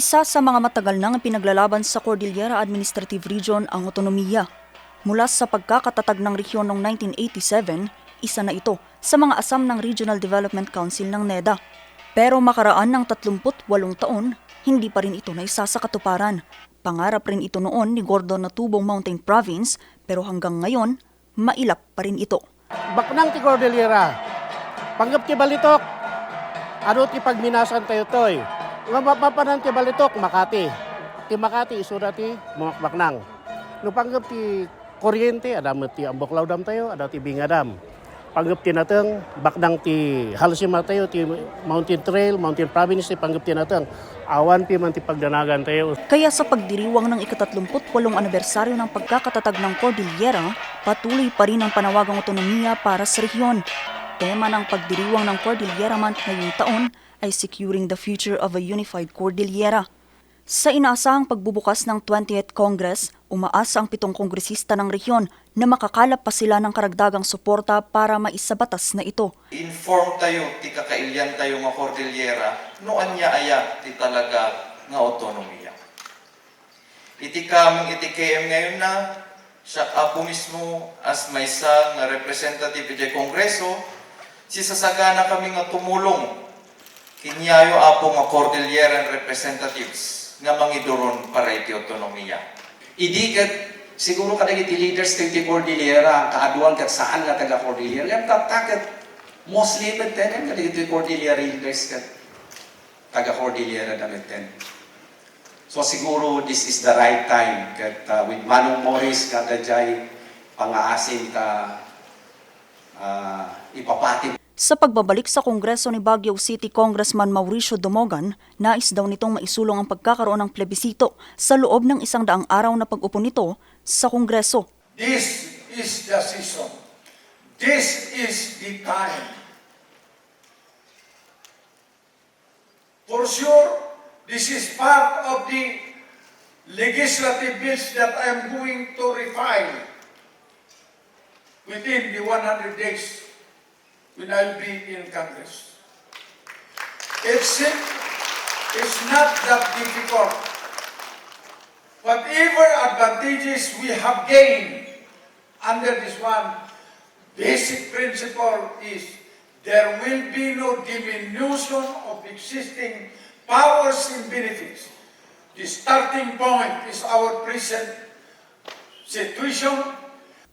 Isa sa mga matagal nang pinaglalaban sa Cordillera Administrative Region ang otonomiya. Mula sa pagkakatatag ng rehiyon noong 1987, isa na ito sa mga asam ng Regional Development Council ng NEDA. Pero makaraan ng 38 taon, hindi pa rin ito naisa sa katuparan. Pangarap rin ito noon ni Gordon na tubong Mountain Province pero hanggang ngayon, mailap pa rin ito. Baknang ti Cordillera. Panggap ti Balitok. Ano ti pagminasan tayo toy. Mapapanan ti Balitok, Makati. Ti Makati, isura ti Baknang. No panggap ti Kuryente, adam ti Amboklaw dam tayo, ada ti Bingadam. Panggap ti nateng, baknang ti Halsima tayo, ti Mountain Trail, Mountain Province, ti panggap ti nateng. Awan pi man ti pagdanagan tayo. Kaya sa pagdiriwang ng ikatatlumput-walong anibersaryo ng pagkakatatag ng Cordillera, patuloy pa rin ang panawagang otonomiya para sa rehiyon. Tema ng pagdiriwang ng Cordillera Month ngayong taon ay Securing the Future of a Unified Cordillera. Sa inaasahang pagbubukas ng 20th Congress, umaasa ang pitong kongresista ng rehiyon na makakalap pa sila ng karagdagang suporta para maisabatas na ito. inform tayo, ti kakailyan tayo nga Cordillera, no anya aya ti talaga nga autonomiya. Iti kaming iti KM ngayon na, siya apo mismo as may sa nga representative iti Kongreso, si sasagana kami nga tumulong kinyayo apo nga Cordilleran representatives nga mangiduron para iti autonomiya. Idi kat siguro kada iti leaders ti ti Cordillera kaaduan kat saan nga taga Cordillera yan tatakat most limited ten kada iti Cordillera leaders kat taga Cordillera damit ten. So siguro this is the right time kat uh, with Manong Morris kada jay pangaasin ta uh, ipapati Sa pagbabalik sa Kongreso ni Baguio City Congressman Mauricio Dumogan, nais daw nitong maisulong ang pagkakaroon ng plebisito sa loob ng isang daang araw na pag-upo nito sa Kongreso. This is the season. This is the time. For sure, this is part of the legislative bills that I am going to refile within the 100 days when I'll be in Congress. It's, it's not that difficult. Whatever advantages we have gained under this one, basic principle is there will be no diminution of existing powers and benefits. The starting point is our present situation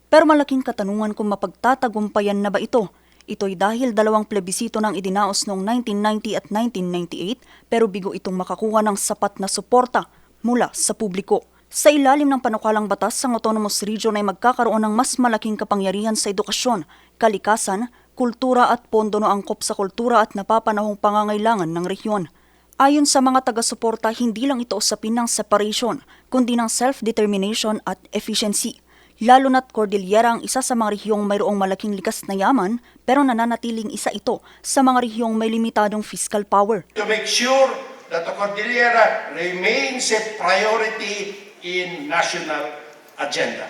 Pero malaking katanungan kung mapagtatagumpayan na ba ito. Ito'y dahil dalawang plebisito ng idinaos noong 1990 at 1998 pero bigo itong makakuha ng sapat na suporta mula sa publiko. Sa ilalim ng panukalang batas, ang autonomous region ay magkakaroon ng mas malaking kapangyarihan sa edukasyon, kalikasan, kultura at pondo na angkop sa kultura at napapanahong pangangailangan ng rehiyon. Ayon sa mga taga-suporta, hindi lang ito usapin ng separation, kundi ng self-determination at efficiency. Lalo na't Cordillera ang isa sa mga rehiyong mayroong malaking likas na yaman pero nananatiling isa ito sa mga rehiyong may limitadong fiscal power. to make sure that the Cordillera remains a priority in national agenda.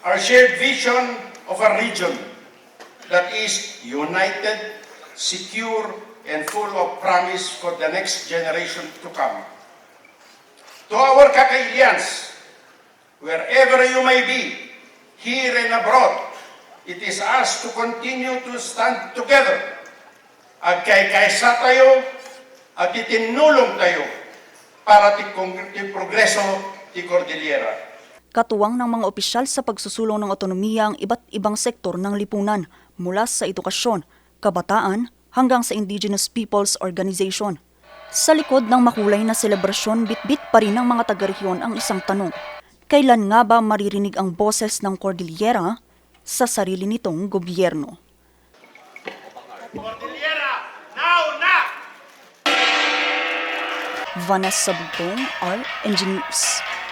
Our shared vision of a region that is united, secure, and full of promise for the next generation to come. To our Kakailians, wherever you may be, here and abroad, it is us to continue to stand together agkay-kaysa tayo at itinulong tayo para ti, progreso ti Cordillera. Katuwang ng mga opisyal sa pagsusulong ng otonomiya ang iba't ibang sektor ng lipunan mula sa edukasyon, kabataan hanggang sa Indigenous Peoples Organization. Sa likod ng makulay na selebrasyon, bitbit pa rin ng mga taga-rehiyon ang isang tanong. Kailan nga ba maririnig ang boses ng Cordillera sa sarili nitong gobyerno? Cordillera, now na! Vanessa Bugtong, RNG News.